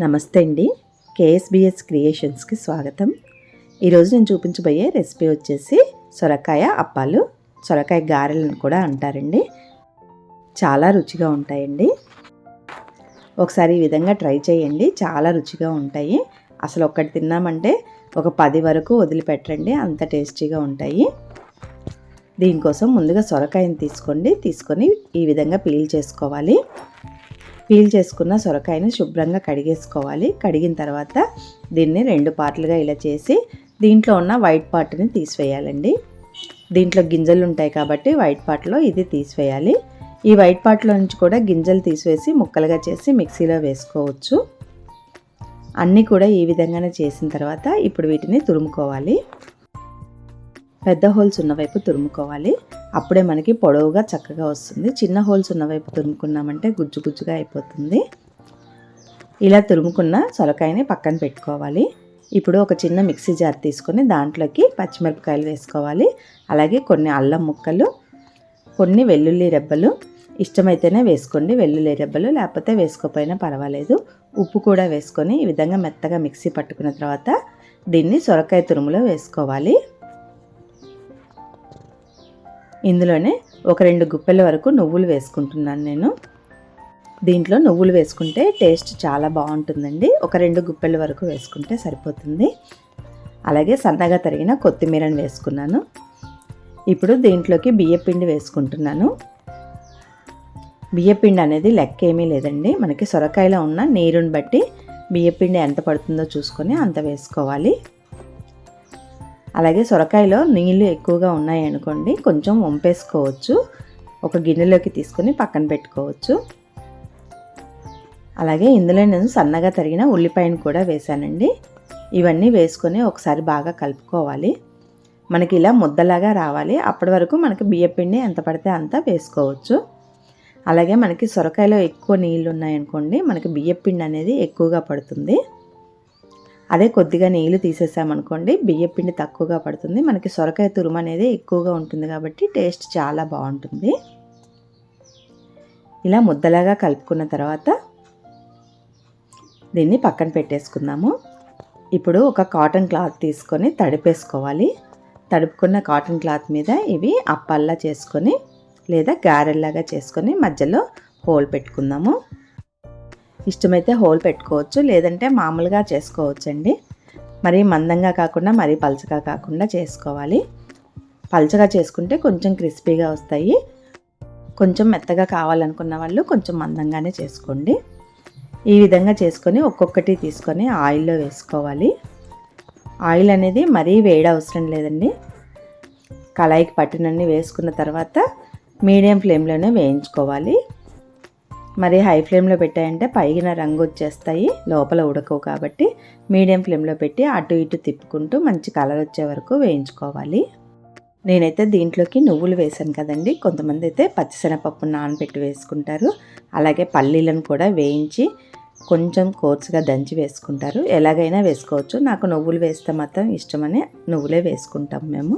నమస్తే అండి. కేఎస్బిఎస్ క్రియేషన్స్కి స్వాగతం. ఈరోజు నేను చూపించబోయే రెసిపీ వచ్చేసి సొరకాయ అప్పాలు. సొరకాయ గారెలను కూడా అంటారండి. చాలా రుచిగా ఉంటాయండి. ఒకసారి ఈ విధంగా ట్రై చేయండి. చాలా రుచిగా ఉంటాయి. అసలు ఒక్కటి తిన్నామంటే ఒక పది వరకు వదిలిపెట్టండి అంత టేస్టీగా ఉంటాయి. దీనికోసం ముందుగా సొరకాయని తీసుకోండి. తీసుకొని ఈ విధంగా పీల్ చేసుకోవాలి. పీల్ చేసుకున్న సొరకాయని శుభ్రంగా కడిగేసుకోవాలి. కడిగిన తర్వాత దీన్ని రెండు పార్ట్లుగా ఇలా చేసి దీంట్లో ఉన్న వైట్ పార్ట్ని తీసివేయాలండి. దీంట్లో గింజలు ఉంటాయి కాబట్టి వైట్ పార్ట్లో ఇది తీసివేయాలి. ఈ వైట్ పార్ట్లో నుంచి కూడా గింజలు తీసివేసి ముక్కలుగా చేసి మిక్సీలో వేసుకోవచ్చు. అన్నీ కూడా ఈ విధంగానే చేసిన తర్వాత ఇప్పుడు వీటిని తురుముకోవాలి. పెద్ద హోల్స్ ఉన్న వైపు తురుముకోవాలి. అప్పుడే మనకి పొడవుగా చక్కగా వస్తుంది. చిన్న హోల్స్ ఉన్న వైపు తురుముకున్నామంటే గుజ్జు గుజ్జుగా అయిపోతుంది. ఇలా తురుముకున్న సొరకాయని పక్కన పెట్టుకోవాలి. ఇప్పుడు ఒక చిన్న మిక్సీ జార్ తీసుకొని దాంట్లోకి పచ్చిమిరపకాయలు వేసుకోవాలి. అలాగే కొన్ని అల్లం ముక్కలు కొన్ని వెల్లుల్లి రెబ్బలు. ఇష్టమైతేనే వేసుకోండి వెల్లుల్లి రెబ్బలు లేకపోతే వేసుకోకపోయినా పర్వాలేదు. ఉప్పు కూడా వేసుకొని ఈ విధంగా మెత్తగా మిక్సీ పట్టుకున్న తర్వాత దీన్ని సొరకాయ తురుములో వేసుకోవాలి. ఇందులోనే ఒక రెండు గుప్పెల వరకు నువ్వులు వేసుకుంటున్నాను నేను. దీంట్లో నువ్వులు వేసుకుంటే టేస్ట్ చాలా బాగుంటుందండి. ఒక రెండు గుప్పెల వరకు వేసుకుంటే సరిపోతుంది. అలాగే సన్నగా తరిగిన కొత్తిమీరని వేసుకున్నాను. ఇప్పుడు దీంట్లోకి బియ్యపిండి వేసుకుంటున్నాను. బియ్యపిండి అనేది లెక్క ఏమీ లేదండి. మనకి సొరకాయలో ఉన్న నీరుని బట్టి బియ్యపిండి ఎంత పడుతుందో చూసుకొని అంత వేసుకోవాలి. అలాగే సొరకాయలో నీళ్ళు ఎక్కువగా ఉన్నాయి అనుకోండి కొంచెం వంపేసుకోవచ్చు. ఒక గిన్నెలోకి తీసుకొని పక్కన పెట్టుకోవచ్చు. అలాగే ఇందులో నేను సన్నగా తరిగిన ఉల్లిపాయను కూడా వేశానండి. ఇవన్నీ వేసుకొని ఒకసారి బాగా కలుపుకోవాలి. మనకి ఇలా ముద్దలాగా రావాలి. అప్పటి వరకు మనకి బియ్యపిండి ఎంత పడితే అంత వేసుకోవచ్చు. అలాగే మనకి సొరకాయలో ఎక్కువ నీళ్ళు ఉన్నాయనుకోండి మనకి బియ్యపిండి అనేది ఎక్కువగా పడుతుంది. అదే కొద్దిగా నీళ్ళు తీసేసామనుకోండి బియ్యం పిండి తక్కువగా పడుతుంది. మనకి సొరకాయ తురుము అనేది ఎక్కువగా ఉంటుంది కాబట్టి టేస్ట్ చాలా బాగుంటుంది. ఇలా ముద్దలాగా కలుపుకున్న తర్వాత దీన్ని పక్కన పెట్టేసుకుందాము. ఇప్పుడు ఒక కాటన్ క్లాత్ తీసుకొని తడిపేసుకోవాలి. తడుపుకున్న కాటన్ క్లాత్ మీద ఇవి అప్పల్లా చేసుకొని లేదా గారెల్లాగా చేసుకొని మధ్యలో హోల్ పెట్టుకుందాము. ఇష్టమైతే హోల్ పెట్టుకోవచ్చు లేదంటే మామూలుగా చేసుకోవచ్చండి. మరీ మందంగా కాకుండా మరీ పలచగా కాకుండా చేసుకోవాలి. పలచగా చేసుకుంటే కొంచెం క్రిస్పీగా వస్తాయి. కొంచెం మెత్తగా కావాలనుకున్న వాళ్ళు కొంచెం మందంగానే చేసుకోండి. ఈ విధంగా చేసుకొని ఒక్కొక్కటి తీసుకొని ఆయిల్లో వేసుకోవాలి. ఆయిల్ అనేది మరీ వేడి అవసరం లేదండి. కళాయికి పట్టినన్ని వేసుకున్న తర్వాత మీడియం ఫ్లేమ్లోనే వేయించుకోవాలి. మరి హై ఫ్లేమ్లో పెట్టాయంటే పైగిన రంగు వచ్చేస్తాయి లోపల ఉడకవు కాబట్టి మీడియం ఫ్లేమ్లో పెట్టి అటు ఇటు తిప్పుకుంటూ మంచి కలర్ వచ్చే వరకు వేయించుకోవాలి. నేనైతే దీంట్లోకి నువ్వులు వేసాను కదండి కొంతమంది అయితే పచ్చిశనగపప్పు నానబెట్టి వేసుకుంటారు అలాగే పల్లీలను కూడా వేయించి కొంచెం కోర్సుగా దంచి వేసుకుంటారు. ఎలాగైనా వేసుకోవచ్చు నాకు నువ్వులు వేస్తే మాత్రం ఇష్టమని నువ్వులే వేసుకుంటాం మేము.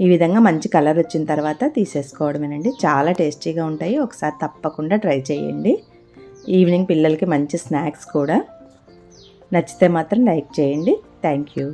ఈ విధంగా మంచి కలర్ వచ్చిన తర్వాత తీసేసుకోవడమేనండి. చాలా టేస్టీగా ఉంటాయి. ఒకసారి తప్పకుండా ట్రై చేయండి. ఈవినింగ్ పిల్లలకి మంచి స్నాక్స్ కూడా. నచ్చితే మాత్రం లైక్ చేయండి. Thank you